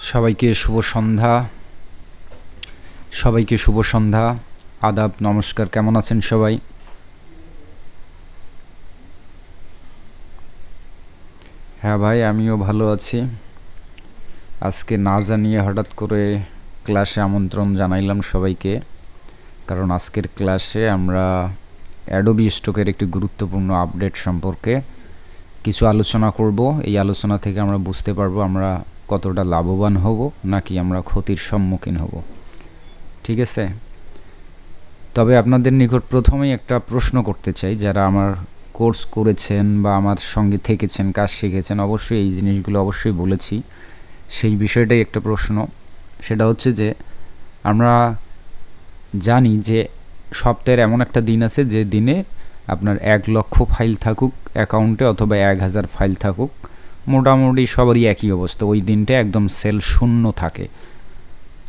সবাইকে শুভ সন্ধ্যা। সবাইকে শুভ সন্ধ্যা। আদাব, নমস্কার, কেমন আছেন সবাই? হ্যাঁ ভাই, আমিও ভালো আছি। আজকে না জানিয়ে হঠাৎ করে ক্লাসে আমন্ত্রণ জানাইলাম সবাইকে। কারণ আজকের ক্লাসে আমরা অ্যাডোবি স্টকের একটি গুরুত্বপূর্ণ আপডেট সম্পর্কে কিছু আলোচনা করব। এই আলোচনা থেকে আমরা বুঝতে পারব আমরা কতটা লাভবান হব নাকি আমরা ক্ষতির সম্মুখীন হব। ঠিক আছে? তবে আপনাদের নিকট প্রথমেই একটা প্রশ্ন করতে চাই, যারা আমার কোর্স করেছেন বা আমার সঙ্গে থেকেছেন, কাজ শিখেছেন, অবশ্যই এই জিনিসগুলো অবশ্যই বলেছি। সেই বিষয়টাই একটা প্রশ্ন। সেটা হচ্ছে যে, আমরা জানি যে সপ্তাহের এমন একটা দিন আছে যে দিনে আপনার এক লক্ষ ফাইল থাকুক অ্যাকাউন্টে অথবা এক হাজার ফাইল থাকুক। মোটামুটি সবারই একই অবস্থা। ওই দিনটা একদম সেল শূন্য থাকে।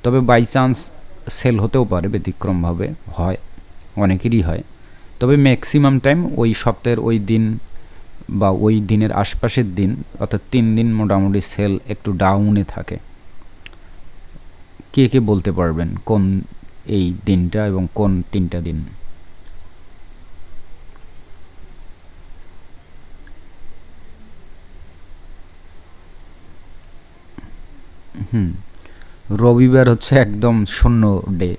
তবে বাই চান্স সেল হতেও পারে, ব্যতিক্রমভাবে হয়, অনেকেরই হয়। তবে ম্যাক্সিমাম টাইম ওই সপ্তাহের ওই দিন বা ওই দিনের আশপাশের দিন, অর্থাৎ তিন দিন মোটামুটি সেল একটু ডাউনে থাকে। কে কে বলতে পারবেন কোন এই দিনটা এবং কোন তিনটা দিন? হুম। রবিবার হচ্ছে একদম শূন্য ডে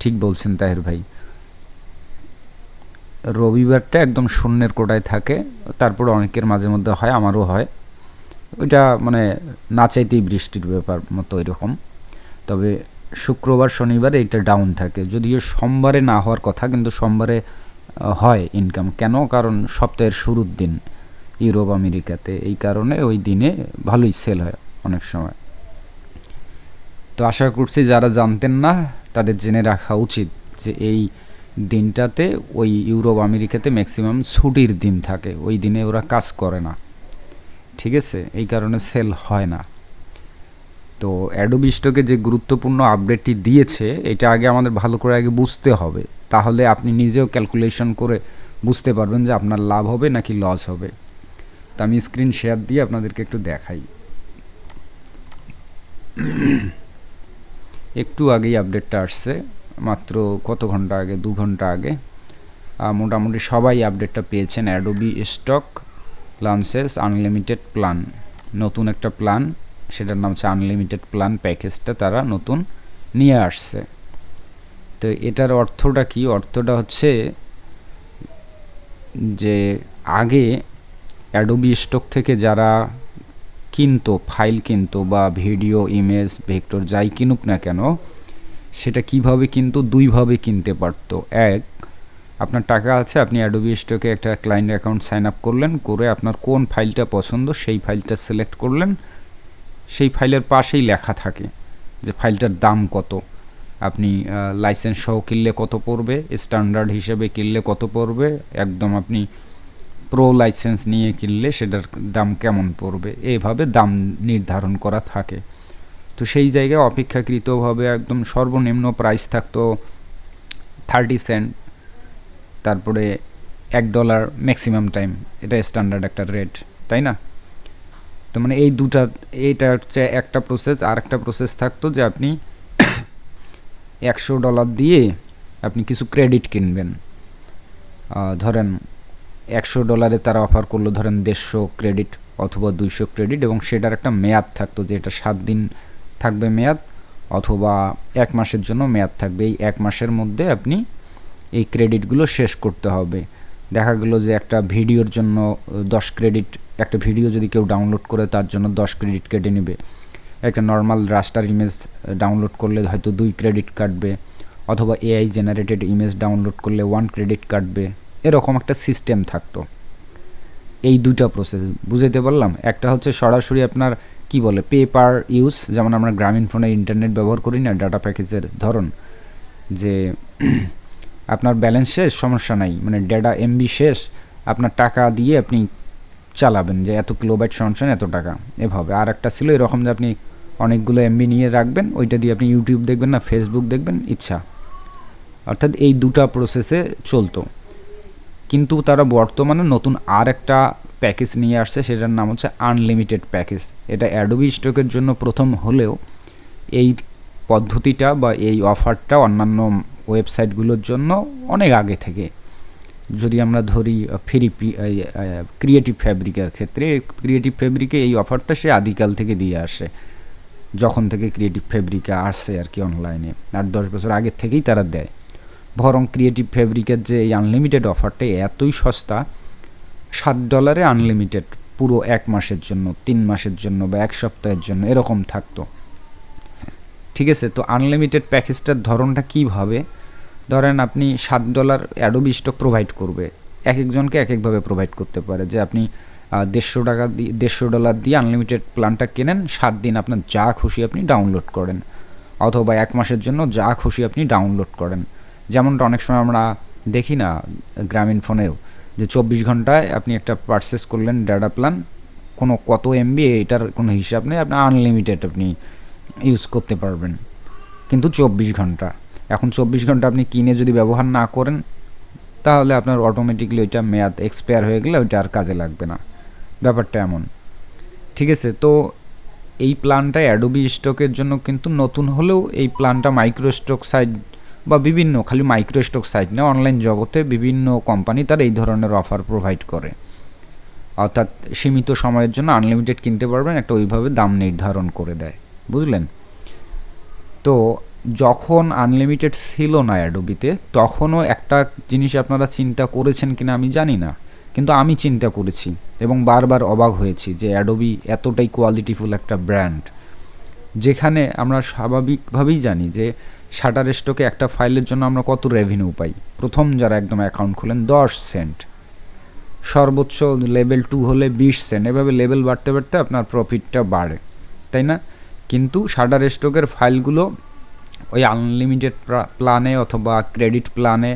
ঠিক বলছেন তাহের ভাই। রবিবারটা একদম শূন্যের কোটায় থাকে। তারপর অনেকের মাঝে মধ্যে হয়, আমারও হয়। ওইটা মানে না চাইতেই বৃষ্টির ব্যাপার মতো এরকম। তবে শুক্রবার, শনিবার এইটা ডাউন থাকে। যদিও সোমবারে না হওয়ার কথা, কিন্তু সোমবারে হয় ইনকাম কেন? কারণ সপ্তাহের শুরুর দিন ইউরোপ, আমেরিকাতে। এই কারণে ওই দিনে ভালোই সেল হয় অনেক সময়। তো আশা করছি যারা জানতেন না, তাদের জেনে রাখা উচিত যে এই দিনটাতে ওই ইউরোপ আমেরিকাতে ম্যাক্সিমাম ছুটির দিন থাকে। ওই দিনে ওরা কাজ করে না। ঠিক আছে? এই কারণে সেল হয় না। তো অ্যাডোবি স্টকে যে গুরুত্বপূর্ণ আপডেটটি দিয়েছে, এটা আগে আমাদের ভালো করে আগে বুঝতে হবে। তাহলে আপনি নিজেও ক্যালকুলেশন করে বুঝতে পারবেন যে আপনার লাভ হবে নাকি লস হবে। তা আমি স্ক্রিন শেয়ার দিয়ে আপনাদেরকে একটু দেখাই। একটু আগেই আপডেটটা আসছে, মাত্র কত ঘণ্টা আগে? দু ঘণ্টা আগে। মোটামুটি সবাই আপডেটটা পেয়েছেন। Adobe Stock launches unlimited plan নতুন একটা প্ল্যান সেটার নাম হচ্ছে আনলিমিটেড প্ল্যান প্যাকেজটা তারা নতুন নিয়ে আসছে। তো এটার অর্থটা কি? অর্থটা হচ্ছে যে আগে অ্যাডোবি স্টক থেকে যারা কিনতো, ফাইল কিনতো বা ভিডিও, ইমেজ, ভেক্টর যাই কিনুক না কেন, সেটা কীভাবে কিন্তু, দুইভাবে কিনতে পারতো। এক, আপনার টাকা আছে, আপনি অ্যাডোবি স্টকে একটা ক্লায়েন্ট অ্যাকাউন্ট সাইন আপ করলেন, করে আপনার কোন ফাইলটা পছন্দ, সেই ফাইলটা সিলেক্ট করলেন, সেই ফাইলের পাশেই লেখা থাকে যে ফাইলটার দাম কত। আপনি লাইসেন্স সহ কিনলে কত পড়বে স্ট্যান্ডার্ড হিসেবে কিনলে কত পড়বে, একদম আপনি প্রো লাইসেন্স নিয়ে কিনলে সেটার দাম কেমন পড়বে? এইভাবে দাম নির্ধারণ করা থাকে। তো সেই জায়গায় অপেক্ষাকৃতভাবে একদম সর্বনিম্ন প্রাইস থাকতো থার্টি সেন্ট তারপরে এক ডলার ম্যাক্সিমাম টাইম এটা স্ট্যান্ডার্ড একটা রেট তাই না? তো মানে এই দুটা, এইটা হচ্ছে একটা প্রসেস আর একটা প্রসেস থাকতো যে আপনি একশো ডলার দিয়ে আপনি কিছু ক্রেডিট কিনবেন। ধরেন একশো ডলারে তারা অফার করল, ধরেন দেড়শো ক্রেডিট অথবা দুইশো ক্রেডিট এবং সেটার একটা মেয়াদ থাকতো যে এটা সাত দিন থাকবে মেয়াদ অথবা এক মাসের জন্য মেয়াদ থাকবে। এই এক মাসের মধ্যে আপনি এই ক্রেডিটগুলো শেষ করতে হবে। দেখা গেলো যে একটা ভিডিওর জন্য দশ ক্রেডিট একটা ভিডিও যদি কেউ ডাউনলোড করে তার জন্য দশ ক্রেডিট কেটে নেবে। একটা নর্মাল রাস্টার ইমেজ ডাউনলোড করলে হয়তো দুই ক্রেডিট কাটবে অথবা এআই জেনারেটেড ইমেজ ডাউনলোড করলে ওয়ান ক্রেডিট কাটবে। এরকম একটা সিস্টেম থাকতো। এই দুইটা প্রসেস বুঝাইতে পারলাম? একটা হচ্ছে সরাসরি আপনার কি বলে পে পার ইউজ যেমন আমরা গ্রামীণ ফোনে ইন্টারনেট ব্যবহার করি না ডাটা প্যাকেজের ধরন, যে আপনার ব্যালেন্স শেষ, সমস্যা নাই। মানে ডেটা এমবি শেষ, আপনার টাকা দিয়ে আপনি চালাবেন, যে এত কিলোবাইট সমস্যা এত টাকা, এভাবে। আর একটা ছিল এরকম যে আপনি অনেকগুলো এমবি নিয়ে রাখবেন, ওইটা দিয়ে আপনি ইউটিউব দেখবেন না ফেসবুক দেখবেন, ইচ্ছা। অর্থাৎ এই দুটা প্রসেসে চলতো। কিন্তু তারা বর্তমানে নতুন আর একটা প্যাকেজ নিয়ে আসছে, সেটার নাম হচ্ছে আনলিমিটেড প্যাকেজ এটা অ্যাডোবি স্টকের জন্য প্রথম হলেও এই পদ্ধতিটা বা এই অফারটা অন্যান্য ওয়েবসাইটগুলোর জন্য অনেক আগে থেকে। যদি আমরা ধরি ফ্রি ক্রিয়েটিভ ফ্যাব্রিকের ক্ষেত্রে ক্রিয়েটিভ ফ্যাব্রিকে এই অফারটা সে আদিকাল থেকে দিয়ে আসে। যখন থেকে ক্রিয়েটিভ ফ্যাব্রিকে আসে আর কি অনলাইনে আট দশ বছর আগের থেকেই তারা দেয়। বরং ক্রিয়েটিভ ফ্যাব্রিকের যে এই আনলিমিটেড অফারটা এতই সস্তা, সাত ডলারে আনলিমিটেড পুরো এক মাসের জন্য, তিন মাসের জন্য বা এক সপ্তাহের জন্য, এরকম থাকতো। ঠিক আছে, তো আনলিমিটেড প্যাকেজটার ধরনটা কীভাবে ধরেন আপনি সাত ডলার অ্যাডোবি স্টক প্রোভাইড করবে। এক একজনকে এক একভাবে প্রোভাইড করতে পারে। যে আপনি দেড়শো টাকা দিয়ে দেড়শো ডলার দিয়ে আনলিমিটেড প্ল্যানটা কেনেন, সাত দিন আপনার যা খুশি আপনি ডাউনলোড করেন। অথবা এক মাসের জন্য যা খুশি আপনি ডাউনলোড করেন। যেমনটা অনেক সময় আমরা দেখি না গ্রামীণ ফোনেও, যে চব্বিশ ঘন্টায় আপনি একটা পারচেস করলেন ডাটা প্ল্যান কোনো কত এমবি এটার কোনো হিসাব নেই, আপনি আনলিমিটেড আপনি ইউজ করতে পারবেন। কিন্তু চব্বিশ ঘণ্টা, এখন চব্বিশ ঘণ্টা আপনি কিনে যদি ব্যবহার না করেন, তাহলে আপনার অটোমেটিকলি ওইটা মেয়াদ এক্সপায়ার হয়ে গেলে ওইটা আর কাজে লাগবে না। ব্যাপারটা এমন। ঠিক আছে, তো এই প্ল্যানটা অ্যাডোবি স্টকের জন্য কিন্তু নতুন হলেও এই প্ল্যানটা মাইক্রো স্টক সাইট বা বিভিন্ন, খালি মাইক্রো স্টক সাইট না অনলাইন জগতে বিভিন্ন কোম্পানি তার এই ধরনের অফার প্রোভাইড করে। অর্থাৎ সীমিত সময়ের জন্য আনলিমিটেড কিনতে পারবেন, একটা ওইভাবে দাম নির্ধারণ করে দেয়। বুঝলেন? তো যখন আনলিমিটেড ছিল না অ্যাডোবিতে তখনও একটা জিনিস আপনারা চিন্তা করেছেন কিনা আমি জানি না, কিন্তু আমি চিন্তা করেছি এবং বারবার অবাক হয়েছি যে অ্যাডোবি এতটাই কোয়ালিটিফুল একটা ব্র্যান্ড যেখানে আমরা স্বাভাবিকভাবেই জানি যে শাটার স্টকে একটা ফাইলের জন্য আমরা কত রেভিনিউ পাই? প্রথম যারা একদম অ্যাকাউন্ট খুলেন, দশ সেন্ট সর্বোচ্চ লেভেল টু হলে বিশ সেন্ট এভাবে লেভেল বাড়তে বাড়তে আপনার প্রফিটটা বাড়ে, তাই না? কিন্তু শাটার স্টকের ফাইলগুলো ওই আনলিমিটেড প্ল্যানে অথবা ক্রেডিট প্ল্যানে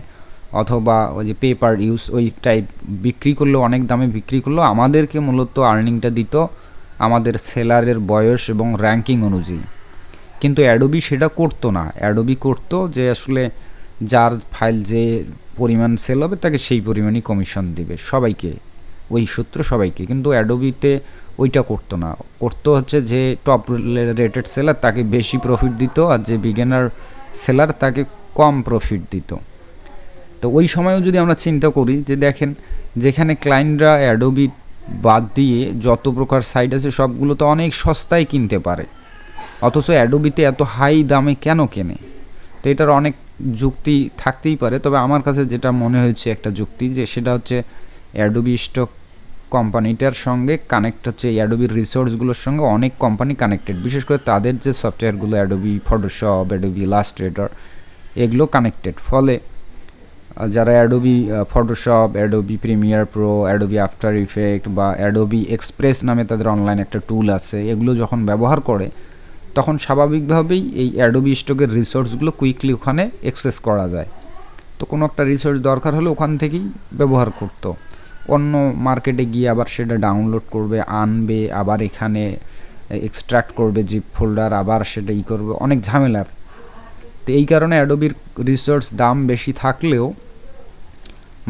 অথবা ওই যে পেপার ইউজ ওই টাইপ বিক্রি করলেও, অনেক দামে বিক্রি করলেও আমাদেরকে মূলত আর্নিংটা দিত আমাদের সেলারের বয়স এবং র্যাঙ্কিং অনুযায়ী। কিন্তু অ্যাডোবি সেটা করতো না। অ্যাডোবি করতো যে আসলে যার ফাইল যে পরিমাণ সেল হবে তাকে সেই পরিমাণই কমিশন দিবে। সবাইকে, ওই সূত্র সবাইকে। কিন্তু অ্যাডোবিতে ওইটা করতো না। করতো হচ্ছে যে টপ রেটেড সেলার তাকে বেশি প্রফিট দিত আর যে বিগিনার সেলার তাকে কম প্রফিট দিত। তো ওই সময়ও যদি আমরা চিন্তা করি যে দেখেন, যেখানে ক্লায়েন্টরা অ্যাডোবি বাদ দিয়ে যত প্রকার সাইট আছে সবগুলো তো অনেক সস্তায় কিনতে পারে। অথচ অ্যাডোবিতে এত হাই দামে কেন কেনে? তো এটার অনেক যুক্তি থাকতেই পারে, তবে আমার কাছে যেটা মনে হয়েছে একটা যুক্তি যে সেটা হচ্ছে অ্যাডোবি স্টক কোম্পানিটার সঙ্গে কানেক্ট হচ্ছে অ্যাডোবির রিসোর্সগুলোর সঙ্গে অনেক কোম্পানি কানেক্টেড বিশেষ করে তাদের যে সফটওয়্যারগুলো অ্যাডোবি ফটোশপ অ্যাডোবি ইলাস্ট্রেটর এগুলো কানেক্টেড ফলে যারা Adobe Photoshop Adobe Premiere Pro Adobe After Effect বা অ্যাডোবি এক্সপ্রেস নামে তাদের অনলাইন একটা টুল আছে, এগুলো যখন ব্যবহার করে তখন স্বাভাবিকভাবেই এই অ্যাডোবি স্টকের রিসোর্সগুলো কুইকলি ওখানে অ্যাক্সেস করা যায়। তো কোনো একটা রিসোর্স দরকার হলে ওখান থেকেই ব্যবহার করতো। অন্য মার্কেটে গিয়ে আবার সেটা ডাউনলোড করবে, আনবে, আবার এখানে এক্সট্রাক্ট করবে জিপ ফোল্ডার আবার সেটা ই করবে, অনেক ঝামেলার। তো এই কারণে অ্যাডোবির রিসোর্স দাম বেশি থাকলেও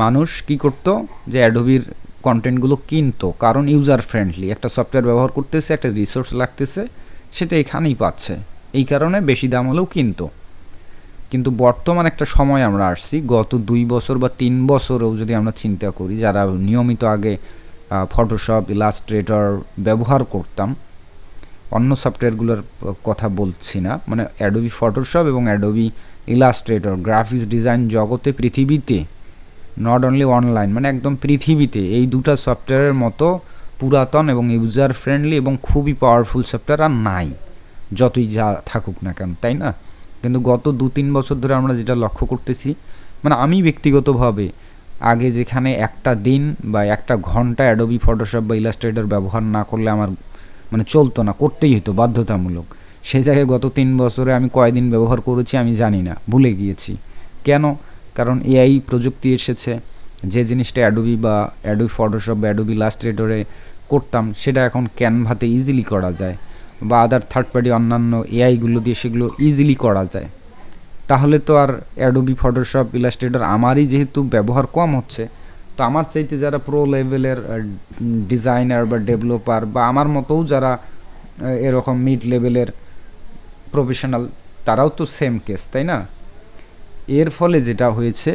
মানুষ কি করতো যে অ্যাডোবির কন্টেন্টগুলো কিনতো, কারণ ইউজার ফ্রেন্ডলি একটা সফটওয়্যার ব্যবহার করতেছে, একটা রিসোর্স লাগতেছে সেটা এখানেই পাচ্ছে। এই কারণে বেশি দাম হলেও কিনতো। কিন্তু বর্তমান একটা সময় আমরা আসছি, গত দুই বছর বা তিন বছরেও যদি আমরা চিন্তা করি, যারা নিয়মিত আগে ফটোশপ ইলাস্ট্রেটর ব্যবহার করতাম, অন্য সফটওয়্যারগুলোর কথা বলছি না মানে অ্যাডোবি ফটোশপ এবং অ্যাডোবি ইলাস্ট্রেটর গ্রাফিক্স ডিজাইন জগতে পৃথিবীতে নট অনলি অনলাইন মানে একদম পৃথিবীতে, এই দুটা সফটওয়্যারের মতো পুরাতন এবং ইউজার ফ্রেন্ডলি এবং খুবই পাওয়ারফুল সফটওয়্যার আর নাই। যতই যা থাকুক না কেন, তাই না? কিন্তু গত দু তিন বছর ধরে আমরা যেটা লক্ষ্য করতেছি মানে আমি ব্যক্তিগতভাবে আগে যেখানে একটা দিন বা একটা ঘণ্টা অ্যাডোবি ফটোশপ বা ইলাস্ট্রেটর ব্যবহার না করলে আমার মানে চলতো না, করতেই হতো বাধ্যতামূলক। সেই জায়গায় গত তিন বছরে আমি কয়দিন ব্যবহার করেছি আমি জানি না, ভুলে গিয়েছি। কেন? কারণ এআই প্রযুক্তি এসেছে যে জিনিসটা অ্যাডোবি বা অ্যাডোবি ফটোশপ বা অ্যাডোবি ইলাস্ট্রেটরে করতাম, সেটা এখন ক্যানভাতে ইজিলি করা যায় বা আদার থার্ড পার্টি অন্যান্য এআইগুলো দিয়ে সেগুলো ইজিলি করা যায়। তাহলে তো আর অ্যাডোবি ফটোশপ ইলাস্ট্রেটর আমারই যেহেতু ব্যবহার কম হচ্ছে, তো আমার চাইতে যারা প্রো লেভেলের ডিজাইনার বা ডেভেলপার বা আমার মতোও যারা এরকম মিড লেভেলের প্রফেশনাল তারাও তো সেম কেস তাই না? এর ফলে যেটা হয়েছে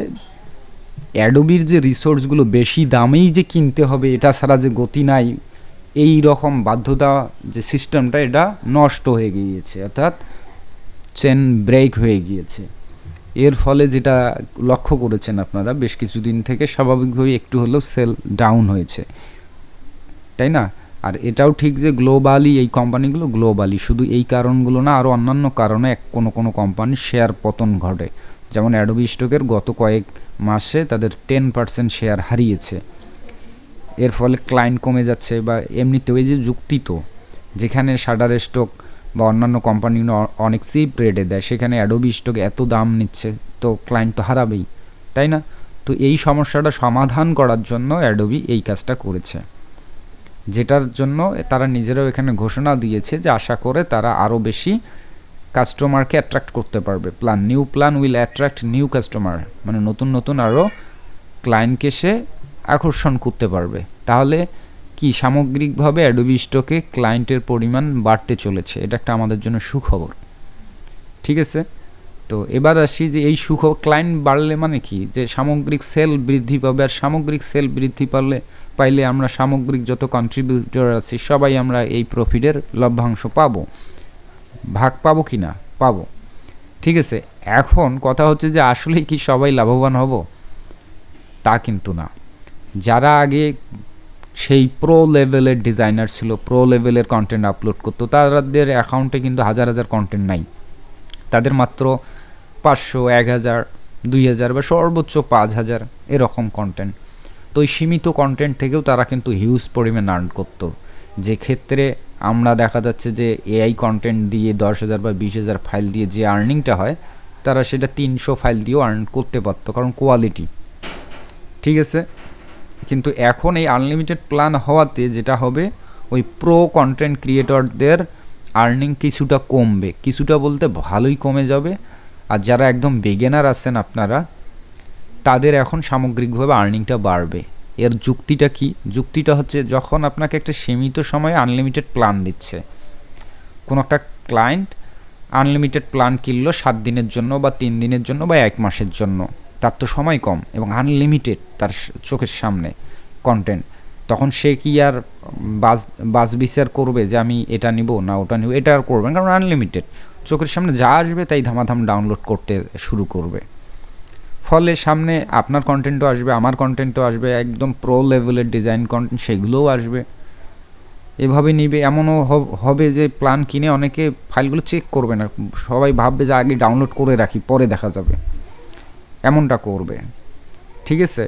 অ্যাডোবির যে রিসোর্সগুলো বেশি দামেই যে কিনতে হবে, এটা ছাড়া যে গতি নাই, এই রকম বাধ্যতা যে সিস্টেমটা এটা নষ্ট হয়ে গিয়েছে, অর্থাৎ চেন ব্রেক হয়ে গিয়েছে। এর ফলে যেটা লক্ষ্য করেছেন আপনারা, বেশ কিছুদিন থেকে স্বাভাবিকভাবে একটু হলেও সেল ডাউন হয়েছে। তাই না? আর এটাও ঠিক যে গ্লোবালি এই কোম্পানিগুলো গ্লোবালি শুধু এই কারণগুলো না, আরও অন্যান্য কারণে এক কোনো কোনো কোম্পানির শেয়ার পতন ঘটে। যেমন অ্যাডোবি স্টকের গত কয়েক মাসে তাদের টেন পার্সেন্ট শেয়ার হারিয়েছে। এর ফলে ক্লায়েন্ট কমে যাচ্ছে বা এমনিতেও এই যে যুক্তি তো, যেখানে শাটার স্টক বা অন্যান্য কোম্পানিগুলো অনেক চিপ রেটে দেয়, সেখানে অ্যাডোবি স্টক এত দাম নিচ্ছে, তো ক্লায়েন্ট তো হারাবেই, তাই না? তো এই সমস্যাটা সমাধান করার জন্য অ্যাডোবি এই কাজটা করেছে। যেটার জন্য তারা নিজেরাও এখানে ঘোষণা দিয়েছে যে আশা করে তারা আরও বেশি কাস্টমারকে অ্যাট্রাক্ট করতে পারবে। Plan new plan will attract new customer মানে নতুন নতুন আরও ক্লায়েন্টকে সে আকর্ষণ করতে পারবে। তাহলে কি সামগ্রিকভাবে অ্যাডোবি স্টকে ক্লায়েন্টের পরিমাণ বাড়তে চলেছে? এটা একটা আমাদের জন্য সুখবর। ঠিক আছে? তো এবার আসি যে এই সুখ ক্লায়েন্ট বাড়লে মানে কি? যে সামগ্রিক সেল বৃদ্ধি পাবে। আর সামগ্রিক সেল বৃদ্ধি পারলে পাইলে আমরা সামগ্রিক যত কন্ট্রিবিউটর আছি, সবাই আমরা এই প্রফিটের লভ্যাংশ পাবো। ভাগ পাবো কি না? পাবো। ঠিক আছে, এখন কথা হচ্ছে যে আসলেই কি সবাই লাভবান হব? তা কিন্তু না। যারা আগে সেই প্রো লেভেলের ডিজাইনার ছিল প্রো লেভেলের কন্টেন্ট আপলোড করতো, তাদের অ্যাকাউন্টে কিন্তু হাজার হাজার কন্টেন্ট নাই। তাদের মাত্র পাঁচশো, এক হাজার, দুই হাজার বা সর্বোচ্চ পাঁচ হাজার এরকম কন্টেন্ট তো ওই সীমিত কন্টেন্ট থেকেও তারা কিন্তু হিউজ পরিমাণ আর্ন করতো। যে ক্ষেত্রে আমরা দেখা যাচ্ছে যে এআই কন্টেন্ট দিয়ে দশ হাজার বা বিশ হাজার ফাইল দিয়ে যে আর্নিংটা হয়, তারা সেটা তিনশো ফাইল দিয়েও আর্ন করতে পারতো, কারণ কোয়ালিটি ঠিক আছে? কিন্তু এখন এই আনলিমিটেড প্ল্যান হওয়াতে যেটা হবে, ওই প্রো কন্টেন্ট ক্রিয়েটরদের আর্নিং কিছুটা কমবে। কিছুটা বলতে ভালোই কমে যাবে। আর যারা একদম বেগেনার আছেন আপনারা, তাদের এখন সামগ্রিকভাবে আর্নিংটা বাড়বে। এর যুক্তিটা কি? যুক্তিটা হচ্ছে যখন আপনাকে একটা সীমিত সময়ে আনলিমিটেড প্ল্যান দিচ্ছে। কোনো একটা ক্লায়েন্ট আনলিমিটেড প্ল্যান কিনলো সাত দিনের জন্য বা তিন দিনের জন্য বা এক মাসের জন্য। তার তো সময় কম এবং আনলিমিটেড তার চোখের সামনে কন্টেন্ট তখন সে কি আর বাস বাস বিচার করবে যে আমি এটা নিব না ওটা নিব? এটা আর করবে কারণ আনলিমিটেড চোখের সামনে যা আসবে তাই ধামাধাম ডাউনলোড করতে শুরু করবে। ফলে সামনে আপনার কন্টেন্টও আসবে, আমার কন্টেন্টও আসবে, একদম প্রো লেভেলের ডিজাইন কন্টেন্ট সেগুলোও আসবে। এভাবে নিবে, এমনও হবে যে প্ল্যান কিনে অনেকে ফাইলগুলো চেক করবে না, সবাই ভাববে যে আগে ডাউনলোড করে রাখি, পরে দেখা যাবে। এমনটা করবে, ঠিক আছে?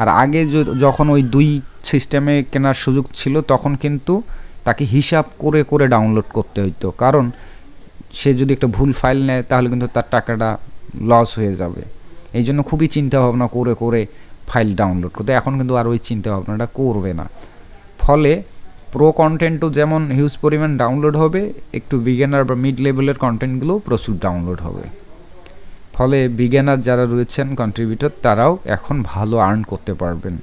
আর আগে যখন ওই দুই সিস্টেমে কেনার সুযোগ ছিল, তখন কিন্তু তাকে হিসাব করে করে ডাউনলোড করতে হইতো। কারণ সে যদি একটা ভুল ফাইল নেয়, তাহলে কিন্তু তার টাকাটা লস হয়ে যাবে। এই জন্য খুবই চিন্তা ভাবনা করে করে ফাইল ডাউনলোড করতে। এখন কিন্তু আর ওই চিন্তা ভাবনাটা করবে না। ফলে প্রো কন্টেন্টও যেমন হিউজ পরিমাণ ডাউনলোড হবে, একটু বিগিনার বা মিড লেভেলের কন্টেন্টগুলোও প্রচুর ডাউনলোড হবে। ফলে বিজ্ঞানার যারা রয়েছেন কন্ট্রিবিউটর তারাও এখন ভালো আর্ন করতে পারবেন।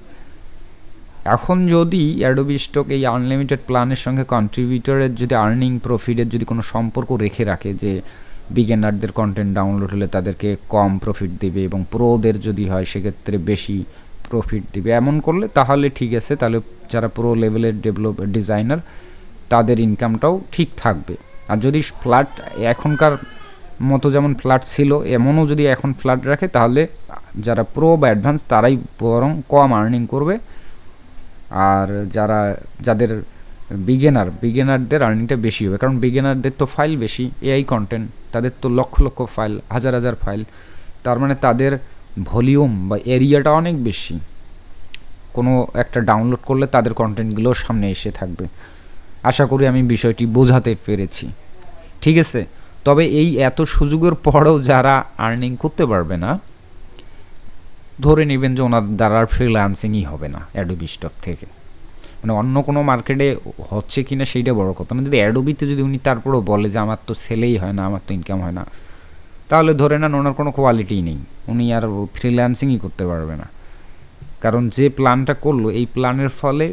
এখন যদি অ্যাডোবি স্টক এই আনলিমিটেড প্ল্যানের সঙ্গে কন্ট্রিবিউটরের যদি আর্নিং প্রফিটের যদি কোনো সম্পর্ক রেখে রাখে যে বিজ্ঞানারদের কন্টেন্ট ডাউনলোড হলে তাদেরকে কম প্রফিট দেবে এবং প্রোদের যদি হয়, সেক্ষেত্রে বেশি প্রফিট দিবে। এমন করলে তাহলে ঠিক আছে, তাহলে যারা প্রো লেভেলের ডেভেলপ ডিজাইনার তাদের ইনকামটাও ঠিক থাকবে। আর যদি ফ্ল্যাট এখনকার মতো যেমন ফ্ল্যাট ছিল, এমনও যদি এখন ফ্ল্যাট রাখে, তাহলে যারা প্রো বা অ্যাডভান্স তারাই বরং কম আর্নিং করবে। আর যারা, যাদের বিগেনার বিগেনারদের আর্নিংটা বেশি হবে। কারণ বিগেনারদের তো ফাইল বেশি এআই কন্টেন্ট তাদের তো লক্ষ লক্ষ ফাইল হাজার হাজার ফাইল তার মানে তাদের ভলিউম বা এরিয়াটা অনেক বেশি। কোনো একটা ডাউনলোড করলে তাদের কন্টেন্টগুলো সামনে এসে থাকবে। আশা করি আমি বিষয়টি বোঝাতে পেরেছি। ঠিক আছে? তবে এই এত সুযোগের পরেও যারা আর্নিং করতে পারবে না, ধরে নেবেন যে ওনার দ্বারা ফ্রিল্যান্সিংই হবে না অ্যাডোবি স্টক থেকে। মানে অন্য কোনো মার্কেটে হচ্ছে কি না সেইটা বড় কথা না। যদি অ্যাডোবিতে যদি উনি তারপরেও বলে যে আমার তো সেলেই হয় না, আমার তো ইনকাম হয় না, তাহলে ধরে নেন ওনার কোনো কোয়ালিটিই নেই। উনি আর ফ্রিল্যান্সিংই করতে পারবে না। কারণ যে প্ল্যানটা করল, এই প্ল্যানের ফলে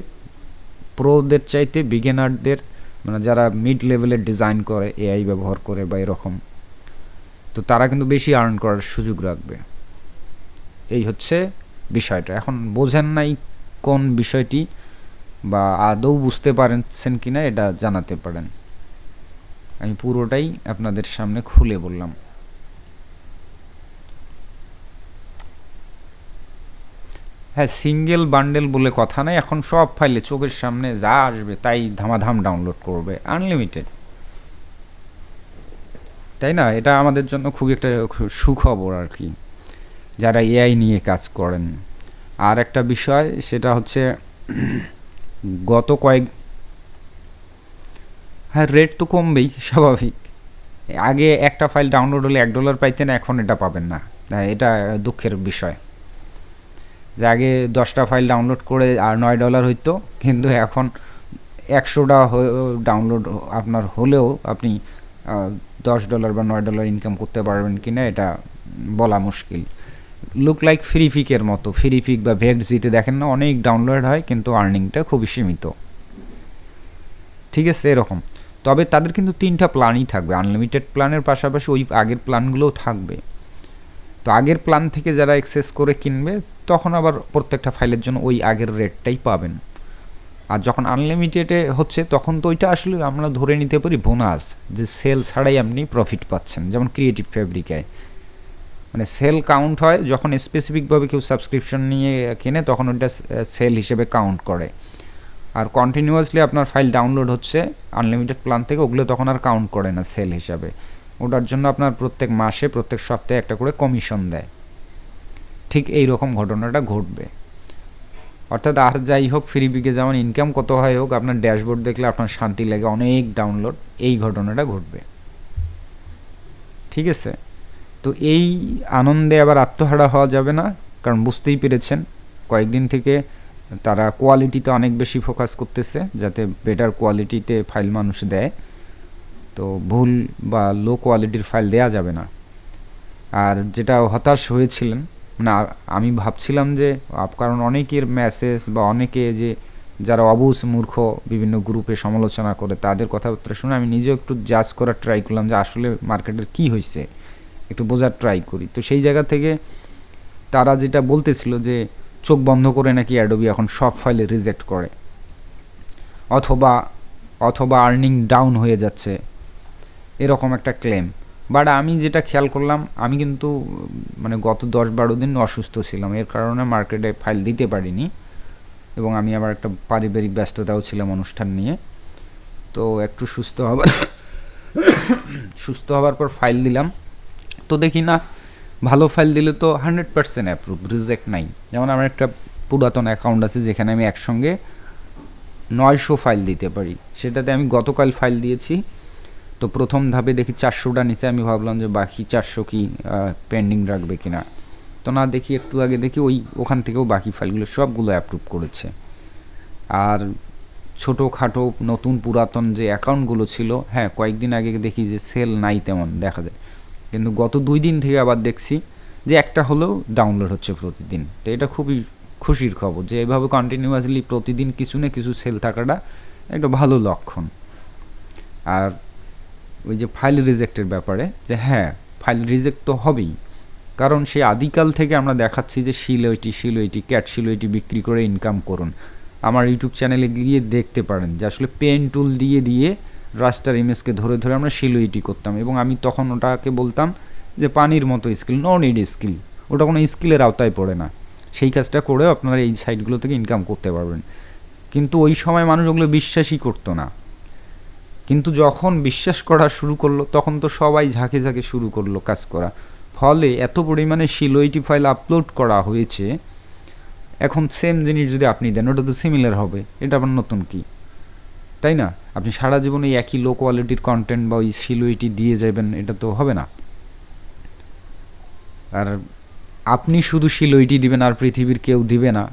প্রোদের চাইতে বিগিনারদের মানে যারা মিড লেভেলের ডিজাইন করে এআই ব্যবহার করে বা এরকম, তো তারা কিন্তু বেশি আর্ন করার সুযোগ রাখবে। এই হচ্ছে বিষয়টা। এখন বোঝেন নাই কোন বিষয়টি বা আদৌ বুঝতে পারছেন কি না এটা জানাতে পারেন। আমি পুরোটাই আপনাদের সামনে খুলে বললাম। হ্যাঁ সিঙ্গেল বান্ডেল বলে কথা নাই, এখন সব ফাইলে চোখের সামনে যা আসবে তাই ধামাধাম ডাউনলোড করবে, আনলিমিটেড। তাই না? এটা আমাদের জন্য খুব একটা সুখবর আর কি, যারা এআই নিয়ে কাজ করেন। আর একটা বিষয়, সেটা হচ্ছে গত কয়েক হ্যাঁ রেট তো কমবেই স্বাভাবিক। আগে একটা ফাইল ডাউনলোড হলে এক ডলার পাইতেন এখন এটা পাবেন না। হ্যাঁ, এটা দুঃখের বিষয়। যে আগে দশটা ফাইল ডাউনলোড করে আর নয় ডলার হইতো কিন্তু এখন একশোটা ডাউনলোড আপনার হলেও আপনি দশ ডলার বা নয় ডলার ইনকাম করতে পারবেন কি না এটা বলা মুশকিল। লুক লাইক ফ্রি ফিকের মতো। ফ্রি ফিক বা জিতে দেখেন না, অনেক ডাউনলোড হয়, কিন্তু আর্নিংটা খুবই সীমিত। ঠিক আছে, এরকম। তবে তাদের কিন্তু তিনটা প্ল্যানই থাকবে। আনলিমিটেড প্ল্যানের পাশাপাশি ওই আগের প্ল্যানগুলোও থাকবে। তো আগের প্ল্যান থেকে যারা এক্সেস করে কিনবে, তখন আবার প্রত্যেকটা ফাইলের জন্য ওই আগের রেটটাই পাবেন। আর যখন আনলিমিটেডে হচ্ছে, তখন তো ওইটা আসলে আমরা ধরে নিতে পারি বোনাস যে সেল ছাড়াই আপনি প্রফিট পাচ্ছেন। যেমন ক্রিয়েটিভ ফেব্রিকায় মানে সেল কাউন্ট হয়, যখন স্পেসিফিকভাবে কেউ সাবস্ক্রিপশন নিয়ে কেনে, তখন ওইটা সেল হিসেবে কাউন্ট করে। আর কন্টিনিউয়াসলি আপনার ফাইল ডাউনলোড হচ্ছে আনলিমিটেড প্ল্যান থেকে, ওগুলো তখন আর কাউন্ট করে না সেল হিসাবে। ওটার জন্য আপনার প্রত্যেক মাসে, প্রত্যেক সপ্তাহে একটা করে কমিশন দেয়। ঠিক এই রকম ঘটনাটা ঘটবে। অর্থাৎ আর যাই হোক ফ্রি বিকে যেমন ইনকাম কত হয় হোক, আপনার ড্যাশবোর্ড দেখলে আপনার শান্তি লাগে, অনেক ডাউনলোড এই ঘটনাটা ঘটবে। ঠিক আছে? তো এই আনন্দে আবার আত্মহারা হওয়া যাবে না, কারণ বুঝতেই পেরেছেন, কয়েকদিন থেকে তারা কোয়ালিটিতে অনেক বেশি ফোকাস করতেছে যাতে বেটার কোয়ালিটিতে ফাইল মানুষ দেয়। তো ভুল বা লো কোয়ালিটির ফাইল দেয়া যাবে না। আর যেটা হতাশ হয়েছিলেন মানে আমি ভাবছিলাম যে কারণ অনেকের মেসেজ বা অনেকে যে, যারা অবুস মূর্খ বিভিন্ন গ্রুপে সমালোচনা করে, তাদের কথাবার্তা শুনে আমি নিজেও একটু জাজ করার ট্রাই করলাম যে আসলে মার্কেটের কি হয়েছে একটু বোঝার ট্রাই করি। তো সেই জায়গা থেকে তারা যেটা বলতেছিল যে, চোখ বন্ধ করে নাকি অ্যাডোবি এখন সব ফাইলে রিজেক্ট করে। অথবা অথবা আর্নিং ডাউন হয়ে যাচ্ছে। এরকম একটা ক্লেম বাট আমি যেটা খেয়াল করলাম, আমি কিন্তু মানে গত দশ বারো দিন অসুস্থ ছিলাম। এর কারণে মার্কেটে ফাইল দিতে পারিনি। এবং আমি আবার একটা পারিবারিক ব্যস্ততাও ছিলাম অনুষ্ঠান নিয়ে। তো একটু সুস্থ হবার সুস্থ হবার পর ফাইল দিলাম। তো দেখি না, ভালো ফাইল দিলে তো হান্ড্রেড পার্সেন্ট অ্যাপ্রুভ রিজেক্ট নাই। যেমন আমার একটা পুরাতন অ্যাকাউন্ট আছে যেখানে আমি একসঙ্গে নয়শো ফাইল দিতে পারি। সেটাতে আমি গতকাল ফাইল দিয়েছি। তো প্রথম ধাপে দেখি চারশোটা নিচে আমি ভাবলাম যে বাকি চারশো কি পেন্ডিং রাখবে কি না তো না, দেখি একটু আগে দেখি ওই, ওখান থেকেও বাকি ফাইলগুলো সবগুলো অ্যাপ্রুভ করেছে। আর ছোটোখাটো নতুন পুরাতন যে অ্যাকাউন্টগুলো ছিল হ্যাঁ কয়েকদিন আগে দেখি যে সেল নাই তেমন, দেখা যায়। কিন্তু গত দুই দিন থেকে আবার দেখছি যে একটা হলেও ডাউনলোড হচ্ছে প্রতিদিন। তো এটা খুবই খুশির খবর যে এভাবে কন্টিনিউয়াসলি প্রতিদিন কিছু না কিছু সেল থাকাটা একটা ভালো লক্ষণ। আর ওই যে ফাইল রিজেক্টের ব্যাপারে যে হ্যাঁ ফাইল রিজেক্ট তো হবেই। কারণ সেই আদিকাল থেকে আমরা দেখাচ্ছি যে শিল ওইটি শিল ওইটি ক্যাট শিল ওইটি বিক্রি করে ইনকাম করুন। আমার ইউটিউব চ্যানেলে গিয়ে দেখতে পারেন যে আসলে পেন টুল দিয়ে দিয়ে রাস্টার ইমেজকে ধরে ধরে আমরা শিলইটি করতাম এবং আমি তখন ওটাকে বলতাম যে পানির মতো স্কিল নো নিড স্কিল ওটা কোনো স্কিলের আওতায় পড়ে না। সেই কাজটা করেও আপনারা এই সাইটগুলো থেকে ইনকাম করতে পারবেন। কিন্তু ওই সময় মানুষ ওগুলো বিশ্বাসই করতো না। কিন্তু যখন বিশ্বাস করা শুরু করল, তখন তো সবাই ঝাঁকে ঝাঁকে শুরু করল কাজ করা। ফলে এত পরিমাণে শিলোইটি ফাইল আপলোড করা হয়েছে, এখন সেম জিনিস যদি আপনি দেন, ওটা তো সিমিলার হবে। এটা আবার নতুন কি? তাই না? আপনি সারা জীবনে একই লো কোয়ালিটির কন্টেন্ট বা ওই সিলুইটি দিয়ে যাবেন, এটা তো হবে না। আর আপনি শুধু সিলুইটি দিবেন আর পৃথিবীর কেউ দিবে না,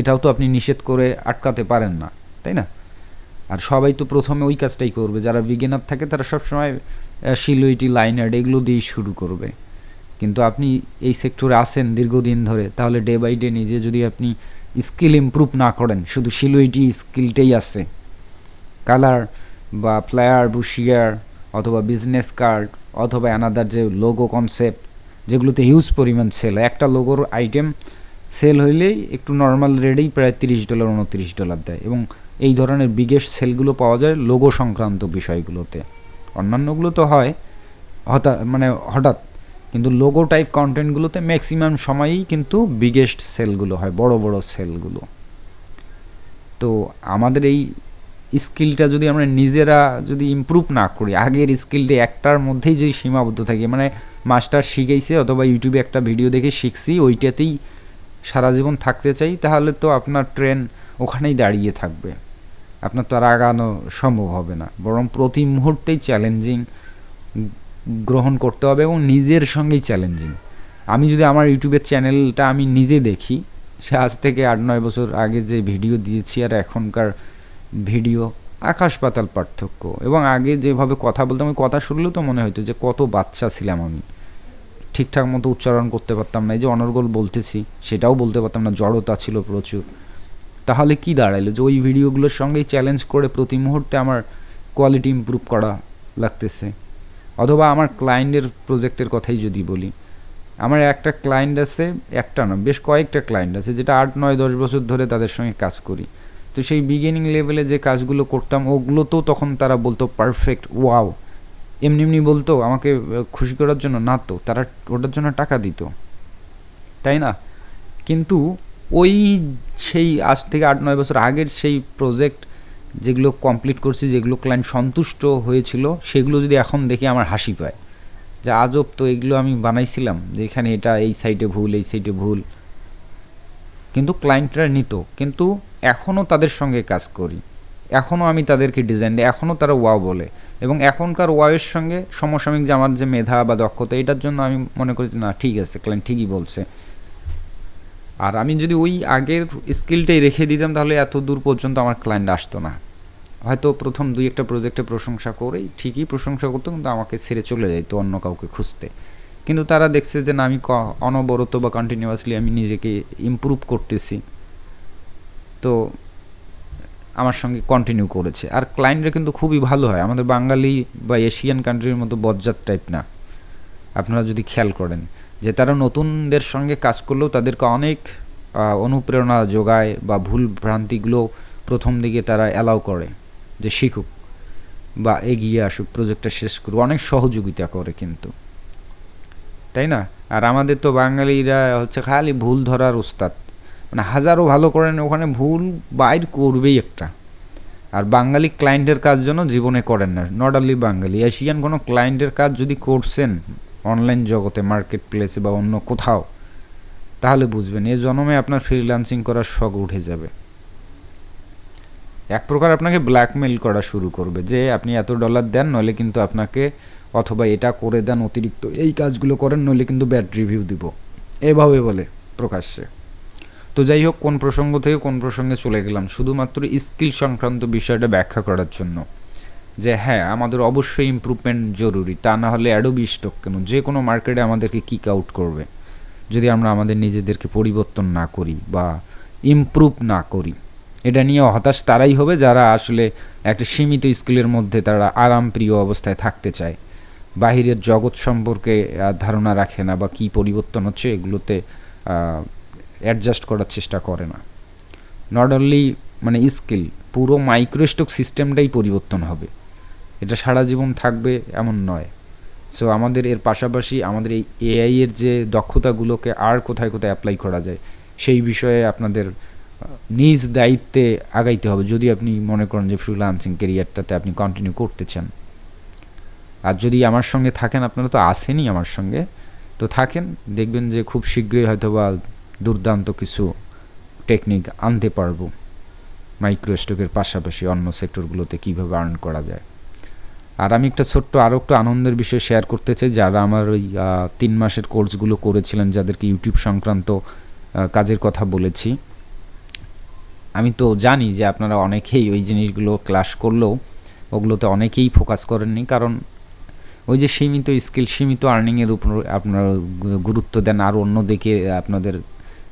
এটাও তো আপনি নিষেধ করে আটকাতে পারেন না, তাই না? আর সবাই তো প্রথমে ওই কাজটাই করবে, যারা বিগিনার থাকে তারা সবসময় শিলুইটি লাইনার এগুলো দিয়েই শুরু করবে। কিন্তু আপনি এই সেক্টরে আসেন দীর্ঘদিন ধরে, তাহলে ডে বাই ডে নিজে যদি আপনি স্কিল ইমপ্রুভ না করেন, শুধু সিলুইটি স্কিলটাই আছে কালার বা প্লেয়ার বুশিয়ার অথবা বিজনেস কার্ড অথবা অ্যানাদার যে লোগো কনসেপ্ট যেগুলোতে হিউজ পরিমাণ সেল একটা লোগোর আইটেম সেল হইলেই একটু নর্মাল রেটেই প্রায় তিরিশ ডলার উনত্রিশ ডলার দেয় এবং এই ধরনের বিগেস্ট সেলগুলো পাওয়া যায় লোগো সংক্রান্ত বিষয়গুলোতে। অন্যান্যগুলো তো হয় হঠাৎ মানে হঠাৎ, কিন্তু লোগো টাইপ কন্টেন্টগুলোতে ম্যাক্সিমাম সময়ই কিন্তু বিগেস্ট সেলগুলো হয়, বড় বড় সেলগুলো তো আমাদের এই স্কিলটা যদি আমরা নিজেরা যদি ইমপ্রুভ না করি, আগের স্কিলটা একটার মধ্যেই যদি সীমাবদ্ধ থাকি মানে মাস্টার শিখেছে অথবা ইউটিউবে একটা ভিডিও দেখে শিখছি, ওইটাতেই সারা জীবন থাকতে চাই, তাহলে তো আপনার ট্রেন ওখানেই দাঁড়িয়ে থাকবে। আপনার তো আর আগানো সম্ভব হবে না। বরং প্রতি মুহূর্তেই চ্যালেঞ্জিং গ্রহণ করতে হবে এবং নিজের সঙ্গেই চ্যালেঞ্জিং আমি যদি আমার ইউটিউবের চ্যানেলটা আমি নিজে দেখি, সে আজ থেকে আট নয় বছর আগে যে ভিডিও দিয়েছি আর এখনকার ভিডিও, আকাশ পাতাল পার্থক্য। এবং আগে যেভাবে কথা বলতাম, ওই কথা শুনলেও তো মনে হতো যে কত বাচ্চা ছিলাম আমি। ঠিকঠাক মতো উচ্চারণ করতে পারতাম না, এই যে অনর্গল বলতেছি, সেটাও বলতে পারতাম না, জড়তা ছিল প্রচুর। তাহলে কি দাঁড়াইলো যে ওই ভিডিওগুলোর সঙ্গেই চ্যালেঞ্জ করে প্রতি মুহূর্তে আমার কোয়ালিটি ইমপ্রুভ করা লাগতেছে? অথবা আমার ক্লায়েন্টের প্রজেক্টের কথাই যদি বলি, আমার একটা ক্লায়েন্ট আছে, একটা না, বেশ কয়েকটা ক্লায়েন্ট আছে, যেটা আট, নয়, দশ বছর ধরে তাদের সঙ্গে কাজ করি। তো সেই বিগিনিং লেভেলে যে কাজগুলো করতাম, ওগুলোতেও তখন তারা বলতো পারফেক্ট ওয়াও এমনি এমনি বলতো, আমাকে খুশি করার জন্য না তো, তারা ওটার জন্য টাকা দিত। তাই না? কিন্তু ওই সেই আজ থেকে আট, নয় বছর আগের সেই প্রজেক্ট যেগুলো কমপ্লিট করছি, যেগুলো ক্লায়েন্ট সন্তুষ্ট হয়েছিল, সেগুলো যদি এখন দেখি আমার হাসি পায়। যে আজব তো এগুলো আমি বানাইছিলাম, যে এখানে এটা, এই সাইডে ভুল, এই সাইডে ভুল। কিন্তু ক্লায়েন্টরা নিত। কিন্তু এখনও তাদের সঙ্গে কাজ করি। এখনও আমি তাদেরকে ডিজাইন দিই, এখনও তারা ওয়াও বলে। এবং এখনকার ওয়াওয়ের সঙ্গে সমসাময়িক যে আমার যে মেধা বা দক্ষতা, এটার জন্য আমি মনে করি যে, না, ঠিক আছে ক্লায়েন্ট ঠিকই বলছে। আর আমি যদি ওই আগের স্কিলটাই রেখে দিতাম, তাহলে এত দূর পর্যন্ত আমার ক্লায়েন্ট আসতো না। হয়তো প্রথম দুই একটা প্রজেক্টে প্রশংসা করেই ঠিকই প্রশংসা করতো, কিন্তু আমাকে ছেড়ে চলে যাইতো অন্য কাউকে খুঁজতে। কিন্তু তারা দেখছে যে, না, আমি অনবরত বা কন্টিনিউয়াসলি আমি নিজেকে ইমপ্রুভ করতেছি। তো আমার সঙ্গে কন্টিনিউ করেছে। আর ক্লায়েন্টরা কিন্তু খুবই ভালো হয়। আমাদের বাঙালি বা এশিয়ান কান্ট্রির মতো বজ্জাত টাইপ না। আপনারা যদি খেয়াল করেন যে তারা নতুনদের সঙ্গে কাজ করলেও তাদেরকে অনেক অনুপ্রেরণা যোগায় বা ভুল ভ্রান্তিগুলো প্রথম দিকে তারা অ্যালাউ করে যে শিখুক বা এগিয়ে আসুক প্রজেক্টটা শেষ করুক। অনেক সহযোগিতা করে কিন্তু। তাই না? আর আমাদের তো বাঙালিরা হচ্ছে খালি ভুল ধরার উস্তাদ মানে হাজারও ভালো করেন, ওখানে ভুল বাইর করবেই একটা। আর বাঙালি ক্লায়েন্টের কাজ যেন জীবনে করেন না। নট অনলি বাঙালি, এশিয়ান কোনো ক্লায়েন্টের কাজ যদি করছেন অনলাইন জগতে মার্কেট প্লেসে বা অন্য কোথাও, তাহলে বুঝবেন এ জন্মে আপনার ফ্রিল্যান্সিং করার শখ উঠে যাবে। এক প্রকার আপনাকে ব্ল্যাকমেল করা শুরু করবে যে, আপনি এত ডলার দেন, নইলে কিন্তু আপনাকে অথবা এটা করে দেন, অতিরিক্ত এই কাজগুলো করেন, নইলে কিন্তু ব্যাড রিভিউ দিব। এভাবে বলে প্রকাশ্যে। তো যাই হোক, কোন প্রসঙ্গ থেকে কোন প্রসঙ্গে চলে গেলাম। শুধুমাত্র স্কিল সংক্রান্ত বিষয়টা ব্যাখ্যা করার জন্য। যে হ্যাঁ আমাদের অবশ্যই ইম্প্রুভমেন্ট জরুরি। তা না হলে অ্যাডোবি স্টক কেন? যে কোনো মার্কেটে আমাদেরকে কিক আউট করবে। যদি আমরা আমাদের নিজেদেরকে পরিবর্তন না করি বা ইমপ্রুভ না করি, এটা নিয়ে হতাশ তারাই হবে যারা আসলে একটা সীমিত স্কিলের মধ্যে তারা আরাম প্রিয় অবস্থায় থাকতে চায়। বাহিরের জগৎ সম্পর্কে ধারণা রাখে না বা কী পরিবর্তন হচ্ছে এগুলোতে অ্যাডজাস্ট করার চেষ্টা করে না। নট অনলি মানে স্কিল পুরো মাইক্রোস্টক সিস্টেমটাই পরিবর্তন হবে। এটা সারা জীবন থাকবে এমন নয়। সো আমাদের এর পাশাপাশি আমাদের এই এআই এর যে দক্ষতাগুলোকে আর কোথায় কোথায় অ্যাপ্লাই করা যায়, সেই বিষয়ে আপনাদের নিজ দায়িত্বে আগাইতে হবে। যদি আপনি মনে করেন যে ফ্রিলান্সিং কেরিয়ারটাতে আপনি কন্টিনিউ করতে চান। আর যদি আমার সঙ্গে থাকেন, আপনারা তো আসেনই আমার সঙ্গে, তো থাকেন, দেখবেন যে খুব শীঘ্রই হয়তো বা দুর্দান্ত কিছু টেকনিক আনতে পারব। মাইক্রো স্টকের পাশাপাশি অন্য সেক্টরগুলোতে কীভাবে আর্ন করা যায়। আর আমি একটা ছোট্ট আরও একটু আনন্দের বিষয় শেয়ার করতে চাই, যারা আমার ওই তিন মাসের কোর্সগুলো করেছিলেন, যাদেরকে ইউটিউব সংক্রান্ত কাজের কথা বলেছি। আমি তো জানি যে আপনারা অনেকেই ওই জিনিসগুলো ক্লাস করলেও ওগুলোতে অনেকেই ফোকাস করেননি, কারণ ওই যে সীমিত স্কিল সীমিত আর্নিংয়ের উপর আপনারা গুরুত্ব দেন, আর অন্য দিকে আপনাদের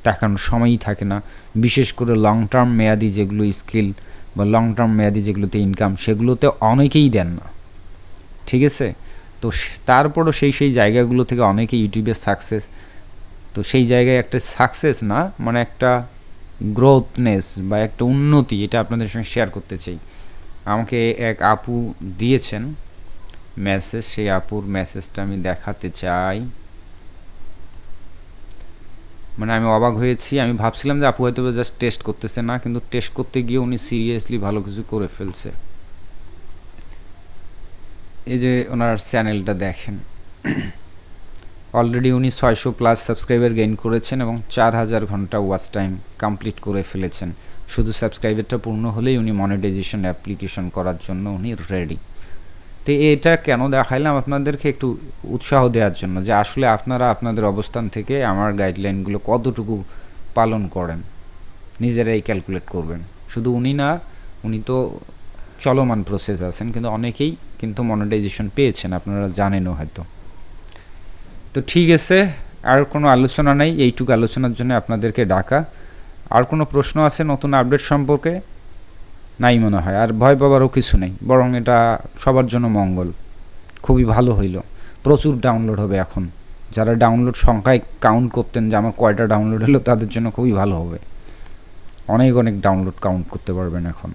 তাকানোর সময়ই থাকে না। বিশেষ করে লং টার্ম মেয়াদি যেগুলো স্কিল বা লং টার্ম মেয়াদি যেগুলোতে ইনকাম সেগুলোতে অনেকেই দেন না। ঠিক আছে? তো তারপরও সেই সেই জায়গাগুলো থেকে অনেকে ইউটিউবে সাকসেস তো সেই জায়গায় একটা সাকসেস না মানে একটা গ্রোথনেস বা একটা উন্নতি, এটা আপনাদের সঙ্গে শেয়ার করতে চাই। আমাকে এক আপু দিয়েছেন মেসেজ সেই আপুর মেসেজটা আমি দেখাতে চাই। মানে আমি অবাক হয়েছি। আমি ভাবছিলাম যে আপু হয়তো জাস্ট টেস্ট করতেছে না, কিন্তু টেস্ট করতে গিয়ে উনি সিরিয়াসলি ভালো কিছু করে ফেলছে। এই যে ওনার চ্যানেলটা দেখেন। অলরেডি উনি ছয়শো প্লাস সাবস্ক্রাইবার গেইন করেছেন এবং চার হাজার ঘণ্টা ওয়াচ টাইম কমপ্লিট করে ফেলেছেন। শুধু সাবস্ক্রাইবারটা পূর্ণ হলেই উনি মনিটাইজেশন অ্যাপ্লিকেশন করার জন্য উনি রেডি তো এটা কেন দেখাইলাম? আপনাদেরকে একটু উৎসাহ দেওয়ার জন্য যে আসলে আপনারা আপনাদের অবস্থান থেকে আমার গাইডলাইনগুলো কতটুকু পালন করেন? নিজেরাই ক্যালকুলেট করবেন। শুধু উনি না, উনি তো চলমান প্রসেস আছেন, কিন্তু অনেকেই কিন্তু মনিটাইজেশন পেয়েছেন, আপনারা জানেনও হয়তো। তো ঠিক আছে, আর কোনো আলোচনা নাই, এইটুকু আলোচনার জন্য আপনাদেরকে ডাকা। আর কোনো প্রশ্ন আছে নতুন আপডেট সম্পর্কে? নাই মনে হয়। আর ভয় পাবারও কিছু নেই। বরং এটা সবার জন্য মঙ্গল। খুবই ভালো হইল। প্রচুর ডাউনলোড হবে এখন। যারা ডাউনলোড সংখ্যায় কাউন্ট করতেন যে আমার কয়টা ডাউনলোড হলো, তাদের জন্য খুবই ভালো হবে। অনেক অনেক ডাউনলোড কাউন্ট করতে পারবেন এখন।